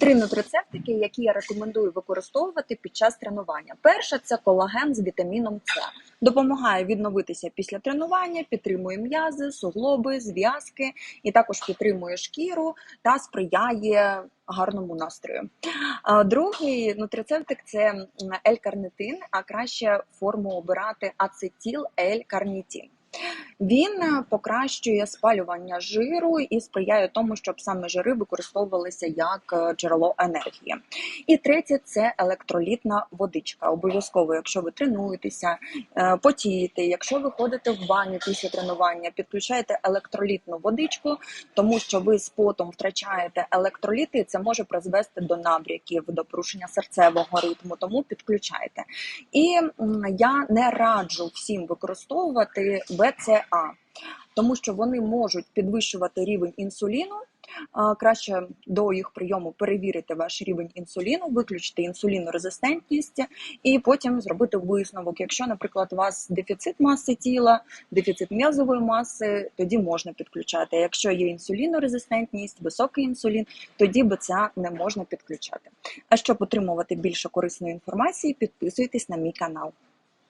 Три нутрицептики, які я рекомендую використовувати під час тренування. Перше це колаген з вітаміном С. Допомагає відновитися після тренування, підтримує м'язи, суглоби, зв'язки і також підтримує шкіру та сприяє гарному настрою. Другий нутрицептик це L-карнитин, а краще форму обирати ацетіл L-карнітин. Він е, покращує спалювання жиру і сприяє тому, щоб саме жири використовувалися як е, джерело енергії. І третє це електролітна водичка. Обов'язково, якщо ви тренуєтеся, е, потієте, якщо ви ходите в баню після тренування, підключайте електролітну водичку, тому що ви з потом втрачаєте електроліти, це може призвести до набряків, до порушення серцевого ритму. Тому підключайте. І я не раджу всім використовувати БЦА, тому що вони можуть підвищувати рівень інсуліну. Краще до їх прийому перевірити ваш рівень інсуліну, виключити інсулінорезистентність і потім зробити висновок. Якщо, наприклад, у вас дефіцит маси тіла, дефіцит м'язової маси, тоді можна підключати. А якщо є інсулінорезистентність, високий інсулін, тоді БЦА не можна підключати. А щоб отримувати більше корисної інформації, підписуйтесь на мій канал.